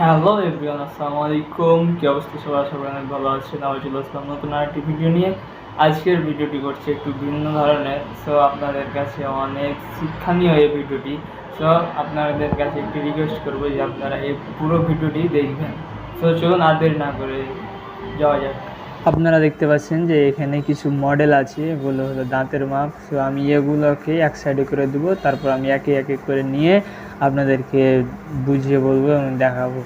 Hello everyone আসসালামু আলাইকুম। কি অবস্থা সবাই আশা অনেক ভালো আছেন। আমি আসলাম নতুন আরেকটি ভিডিও নিয়ে। আজকের ভিডিওটি করছি একটু ভিন্ন ধরনের। সো আপনাদের কাছে অনেক শিক্ষণীয় এই ভিডিওটি সো আপনাদের কাছে একটি রিকোয়েস্ট করব যে আপনারা এই পুরো ভিডিওটি দেখবেন। সো চলুন আদের দেরি না করে যাওয়া যাক। আপনারা দেখতে পাচ্ছেন যে এখানে কিছু মডেল আছে, এগুলো হলো দাঁতের মাপ সো আমি এগুলোকে এক সাইডে করে দেবো, তারপর আমি একে একে করে নিয়ে আপনাদেরকে বুঝিয়ে বলব এবং দেখাবো।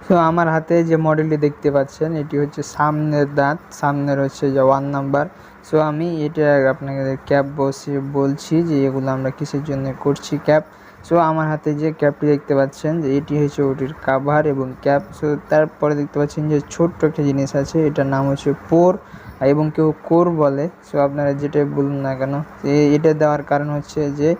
তো আমার হাতে যে মডেলটি দেখতে পাচ্ছেন, এটি হচ্ছে সামনের দাঁত, সামনের হচ্ছে যে ওয়ান নাম্বার সো আমি এটা আপনাকে ক্যাপ বসে বলছি যে এগুলো আমরা কিসের জন্য করছি ক্যাপ সো আমার হাতে যে ক্যাপটি দেখতে পাচ্ছেন, যে এটি হচ্ছে ওটির কাভার এবং ক্যাপ সো তারপরে দেখতে পাচ্ছেন যে ছোট্ট একটা জিনিস আছে, এটার নাম হচ্ছে পোর এবং কেউ কোর বলে, সো আপনারা যেটাই বলুন না কেন এটা দেওয়ার কারণ হচ্ছে যে,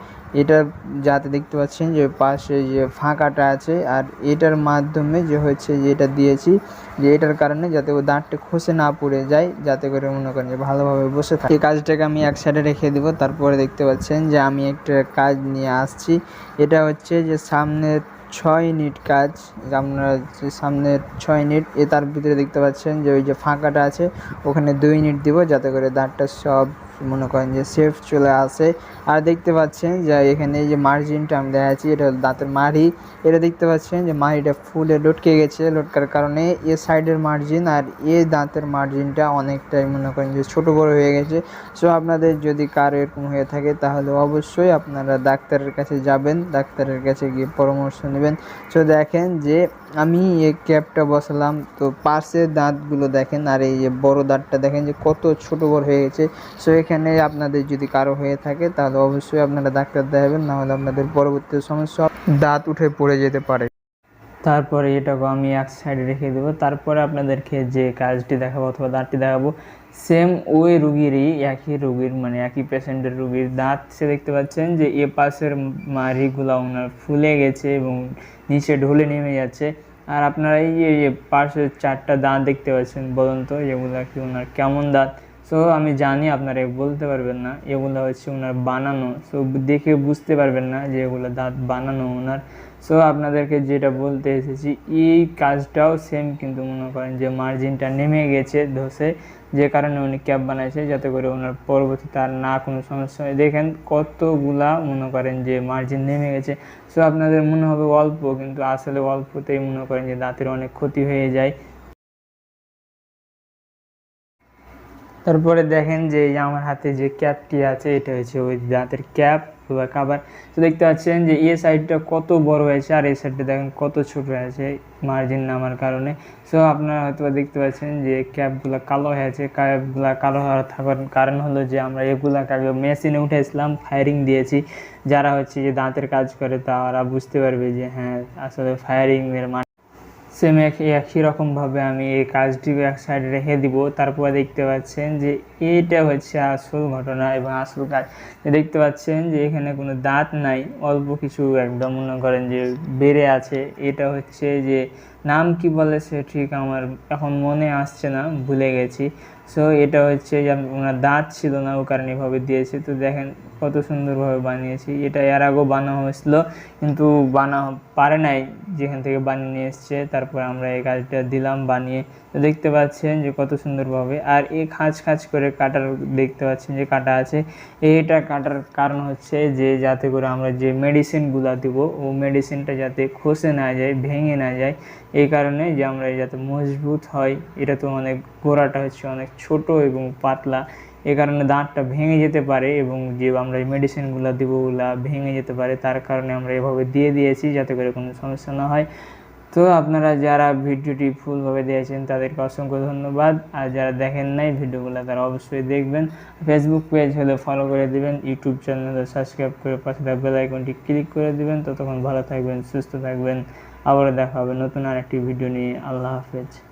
এটা যাতে দেখতে পাচ্ছেন যে পাশে যে ফাঁকাটা আছে, আর এটার মাধ্যমে যে হচ্ছে যে এটা দিয়েছি, যে এটার কারণে যাতে ও দাঁতটা খসে না পড়ে যায়, যাতে করে মনে করেন যে ভালোভাবে বসে থাকে। এই কাজটাকে আমি এক সাইডে রেখে দেবো, তারপরে দেখতে পাচ্ছেন যে আমি একটা কাজ নিয়ে আসছি। এটা হচ্ছে যে সামনে ছয় ইউনিট কাজ আপনারা যে সামনে ছয় ইউনিট, এ তার ভিতরে দেখতে পাচ্ছেন যে ওই যে ফাঁকাটা আছে, ওখানে দুই ইউনিট দিব যাতে করে দাঁতটা সব মনে করেন যে সেফ চলে আসে। আর দেখতে পাচ্ছেন যে এখানে যে মার্জিনটা আমি দেখাচ্ছি, এটা দাঁতের মাড়ি। এটা দেখতে পাচ্ছেন যে মাড়িটা ফুলে লটকে গেছে। লটকার কারণে এ সাইডের মার্জিন আর এ দাঁতের মার্জিনটা অনেকটাই মনে করেন যে ছোটো বড়ো হয়ে গেছে। সো আপনাদের যদি কার এরকম হয়ে থাকে, তাহলে অবশ্যই আপনারা ডাক্তারের কাছে যাবেন, ডাক্তারের কাছে গিয়ে পরামর্শ নেবেন। সো দেখেন যে আমি এই ক্যাপটা বসালাম, তো পাশের দাঁতগুলো দেখেন, আর এই যে বড় দাঁতটা দেখেন যে কত ছোট বড় হয়ে গেছে। সো এখানে আপনাদের যদি কারও হয়ে থাকে, তাহলে অবশ্যই আপনারা ডাক্তার দেখাবেন, নাহলে আপনাদের পরবর্তী সমস্যা দাঁত উঠে পড়ে যেতে পারে। তারপরে এটাকে আমি এক সাইডে রেখে দেবো। তারপরে আপনাদেরকে যে কাজটি দেখাবো অথবা দাঁতটি দেখাবো সেম ওই রুগীরই একই রুগীর মানে একই পেশেন্টের রুগীর দাঁত সে দেখতে পাচ্ছেন যে এ পাশের মাড়িগুলো ওনার ফুলে গেছে এবং নিচে ঢলে নেমে যাচ্ছে। আর আপনারা এই যে পাশের চারটা দাঁত দেখতে পাচ্ছেন, বলুন তো, এগুলো কি ওনার কেমন দাঁত? সো আমি জানি আপনারা বলতে পারবেন না। এগুলো হচ্ছে ওনার বানানো। সো দেখে বুঝতে পারবেন না যে এগুলো দাঁত বানানো ওনার সো আপনাদেরকে যেটা বলতে এসেছি, এই কাজটাও সেম কিন্তু মনে করেন যে মার্জিনটা নেমে গেছে ধসে। যে কারণে উনি ক্যাব বানাইছে যাতে করে ওনার পরবর্তীতে আর না কোনো সমস্যা হয়। দেখেন কতগুলা মনে করেন যে মার্জিন নেমে গেছে। সো আপনাদের মনে হবে অল্প, কিন্তু আসলে অল্পতেই মনে করেন যে দাঁতের অনেক ক্ষতি হয়ে যায়। তারপরে দেখেন যে আমার হাতে যে ক্যাপটি আছে, এটা হচ্ছে ওই দাঁতের ক্যাপ বা কাবার। তো দেখতে পাচ্ছেন যে এ সাইডটা কত বড় হয়েছে আর এই সাইডটা দেখেন কত ছোট হয়েছে মার্জিন নামার কারণে। সো আপনারা হয়তো দেখতে পাচ্ছেন যে ক্যাপগুলো কালো হয়েছে। ক্যাপগুলো কালো হওয়ার থাকার কারণ হলো যে আমরা এগুলাকে আগে মেশিনে উঠেছিলাম ফায়ারিং দিয়েছি। যারা হচ্ছে যে দাঁতের কাজ করে তারা বুঝতে পারবে যে হ্যাঁ আসলে ফায়ারিংয়ের মানে সেম একই রকমভাবে আমি এই কাজটি এক সাইডে রেখে দিব। তারপরে দেখতে পাচ্ছেন যে এটা হচ্ছে আসল ঘটনা এবং আসল কাজ। দেখতে পাচ্ছেন যে এখানে কোনো দাঁত নাই, অল্প কিছু একদম মনে করেন যে বেড়ে আছে। এটা হচ্ছে যে নাম কি বলে সে ঠিক আমার এখন মনে আসছে না, ভুলে গেছি। সো এটা হচ্ছে যে ওনার দাঁত ছিল না, ও কারণে এভাবে দিয়েছে। তো দেখেন কত সুন্দরভাবে বানিয়েছি। এটা এর আগেও বানানো হয়েছিল, কিন্তু বানা পারে নাই। যেখান থেকে বানিয়ে নিয়ে এসছে, তারপর আমরা এই কাজটা দিলাম বানিয়ে। তো দেখতে পাচ্ছেন যে কত সুন্দরভাবে। আর এই খাঁচ খাঁচ করে কাটার দেখতে পাচ্ছেন যে কাটা আছে। এইটা কাটার কারণ হচ্ছে যে যাতে করে আমরা যে মেডিসিনগুলো দেবো, ও মেডিসিনটা যাতে খসে না যায়, ভেঙে না যায়। এই কারণে যে আমরা যাতে মজবুত হয়, এটা তো অনেক গোড়াটা হচ্ছে অনেক ছোট এবং পাতলা, এ কারণে দাঁতটা ভেঙে যেতে পারে এবং যে আমরা মেডিসিনগুলো দেবো ওগুলা ভেঙে যেতে পারে, তার কারণে আমরা এভাবে দিয়ে দিয়েছি যাতে করে কোনো সমস্যা না হয়। তো আপনারা যারা ভিডিওটি ফুলভাবে দিয়েছেন তাদেরকে অসংখ্য ধন্যবাদ। আর যারা দেখেন নাই ভিডিওগুলো, তারা অবশ্যই দেখবেন। ফেসবুক পেজ হলে ফলো করে দেবেন ইউটিউব চ্যানেলে সাবস্ক্রাইব করে পাশে বেল আইকনটি ক্লিক করে দেবেন। ততক্ষণ ভালো থাকবেন, সুস্থ থাকবেন। আবারও দেখা হবে নতুন আরেকটি ভিডিও নিয়ে। আল্লাহ হাফেজ।